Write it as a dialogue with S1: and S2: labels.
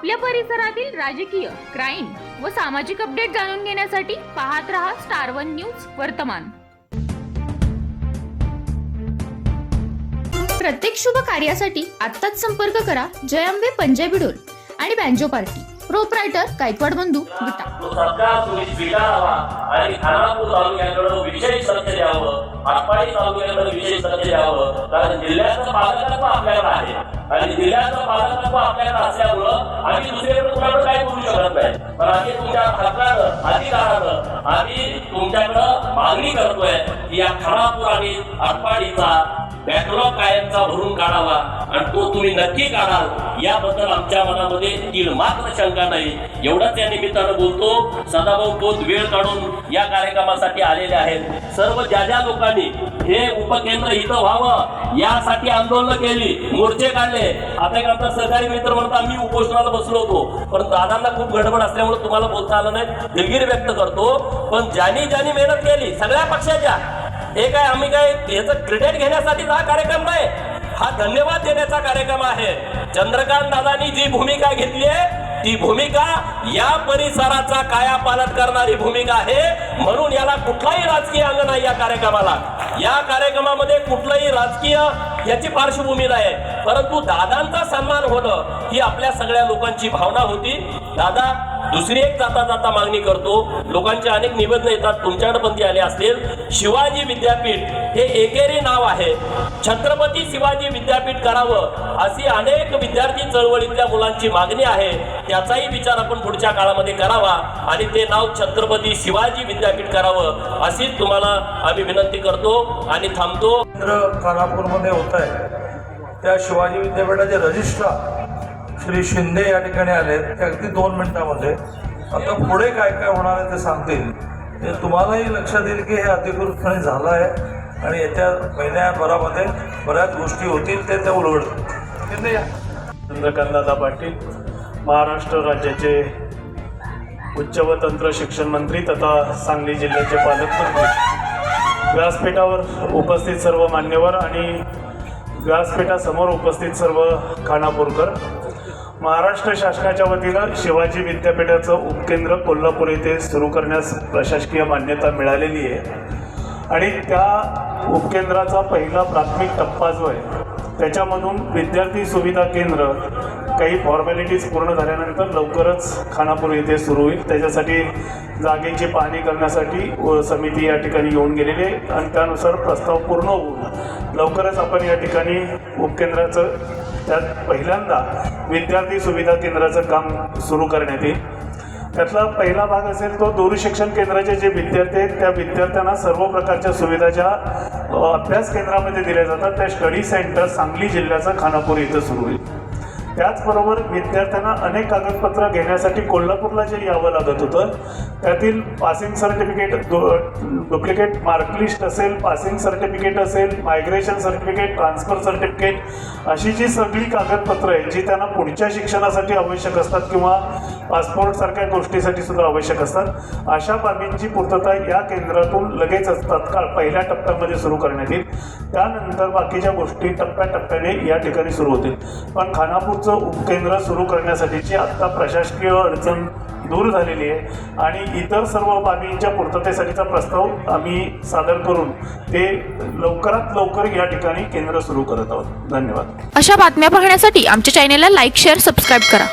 S1: आपल्या परिसरातील राजकीय क्राईम व सामाजिक अपडेट जाणून घेण्यासाठी पाहत रहा स्टार वन न्यूज वर्तमान. प्रत्येक शुभ कार्यासाठी आत्ताच संपर्क करा जयंबे पंजाबी डोल आणि बँजो पार्टी. प्रोपरायटर गायकवाड बंधू विटा
S2: सरकार आणि विशेष द्यावं जिल्ह्याचं पालकत्व आपल्याकडे आणि असल्यामुळं आम्ही दुसरीकडे कुणाकडे करू शकत नाही. पण आम्ही तुमच्या हक्कानं अधिकारानं आम्ही तुमच्याकडं मागणी करतोय की या खानापूर आणि अटपाडीचा बॅकलॉग कायमचा भरून काढावा. आणि तो तुम्ही नक्की काढाल. याबद्दल आमच्या मनामध्ये तीळ मात्र शंका नाही. एवढंच या निमित्तानं बोलतो. सदाभाऊ खोत वेळ काढून या कार्यक्रमासाठी आलेले आहेत? सर्व ज्या ज्या लोकांनी हे उपकेंद्र इथं व्हावं यासाठी आंदोलन केली मोर्चे काढले. आता एक आमचा सहकारी मित्र म्हणतो आम्ही उपोषणाला बसलो होतो. पण दादांना खूप गडबड असल्यामुळे तुम्हाला बोलता आलं नाही. दिलगिरी व्यक्त करतो. पण ज्यांनी ज्यांनी मेहनत केली सगळ्या पक्षाच्या हे काय आम्ही काय याचं क्रेडिट घेण्यासाठी हा कार्यक्रम नाही? हा धन्यवाद देण्याचा कार्यक्रम आहे. चंद्रकांत दादांनी जी भूमिका घेतली आहे ती भूमिका या परिसराचा कायापालट करणारी भूमिका आहे. म्हणून याला कुठलाही राजकीय अंग नाही या कार्यक्रमाला. या कार्यक्रमामध्ये कुठलंही राजकीय याची पार्श्वभूमी नाही. परंतु दादांचा सन्मान होणं ही आपल्या सगळ्या लोकांची भावना होती. दादा दुसरी एक जाता जाता मागणी करतो लोकांचे अनेक निवेदन येतात तुमच्याकडे पण ती आले असतील. शिवाजी विद्यापीठ हे एकेरी नाव आहे. छत्रपती शिवाजी विद्यापीठ करावं अशी अनेक विद्यार्थी चळवळीतल्या मुलांची मागणी आहे. त्याचाही विचार आपण पुढच्या काळामध्ये करावा आणि ते नाव छत्रपती शिवाजी विद्यापीठ करावं अशीच तुम्हाला आम्ही विनंती करतो आणि थांबतो.
S3: केंद्र होत आहे त्या शिवाजी विद्यापीठाचे रजिस्ट्रार श्री शिंदे या ठिकाणी आले. ते अगदी दोन मिनिटामध्ये. आता पुढे काय काय होणार आहे ते सांगतील. तुम्हालाही लक्षात येईल की हे अधिकृतपणे झालं आहे आणि येत्या महिन्याभरामध्ये बऱ्याच गोष्टी होतील ते त्या उलगडतील. शिंदे या
S4: चंद्रकांतदादा पाटील महाराष्ट्र राज्याचे उच्च व तंत्र शिक्षण मंत्री तथा सांगली जिल्ह्याचे पालकमंत्री. व्यासपीठावर उपस्थित सर्व मान्यवर आणि व्यासपीठासमोर उपस्थित सर्व खानापूरकर. महाराष्ट्र शासनाच्या वतीनं शिवाजी विद्यापीठाचं उपकेंद्र कोल्हापूर येथे सुरू करण्यास प्रशासकीय मान्यता मिळालेली आहे. आणि त्या उपकेंद्राचा पहिला प्राथमिक टप्पा जो आहे त्याच्यामधून विद्यार्थी सुविधा केंद्र काही फॉर्मॅलिटीज पूर्ण झाल्यानंतर लवकरच खानापूर येथे सुरू होईल. त्याच्यासाठी जागेची पाहणी करण्यासाठी व समिती या ठिकाणी येऊन गेलेली आहे. आणि त्यानुसार प्रस्ताव पूर्ण होऊन लवकरच आपण या ठिकाणी उपकेंद्राचं त्यात पहिल्यांदा विद्यार्थी सुविधा केंद्राचं काम सुरू करण्यात येईल. त्यातला पहिला भाग असेल तो दूर शिक्षण केंद्राचे जे विद्यार्थी आहेत त्या विद्यार्थ्यांना सर्व प्रकारच्या सुविधा ज्या अभ्यास केंद्रामध्ये दिल्या जातात. त्या स्टडी सेंटर सांगली जिल्ह्याचं खानापूर इथं सुरू होईल. त्याचबरोबर विद्यार्थ्यांना अनेक कागदपत्र घेण्यासाठी कोल्हापूरला जे यावं लागत होतं त्यातील passing certificate duplicate mark list असेल पासिंग सर्टिफिकेट असेल मायग्रेशन सर्टिफिकेट ट्रान्सफर सर्टिफिकेट अशी जी सगळी कागदपत्रं आहेत जी त्यांना पुढच्या शिक्षणासाठी आवश्यक असतात किंवा पासपोर्टसारख्या गोष्टीसाठी सुद्धा आवश्यक असतात. अशा बाबींची पूर्तता या केंद्रातून लगेचच तत्काळ पहिल्या टप्प्यामध्ये सुरू करण्यात येईल. त्यानंतर बाकीच्या गोष्टी टप्प्याटप्प्याने या ठिकाणी सुरू होतील. पण खानापूरचं उपकेंद्र सुरू करण्यासाठीची आत्ता प्रशासकीय अडचण दूर झालेली आहे. आणि इतर सर्व बाबींच्या पूर्ततेसाठीचा प्रस्ताव आम्ही सादर करून ते लवकरात लवकर या ठिकाणी केंद्र सुरू करत आहोत. धन्यवाद.
S1: अशा बातम्या पाहण्यासाठी आमच्या चॅनेलला लाईक शेअर सबस्क्राईब करा.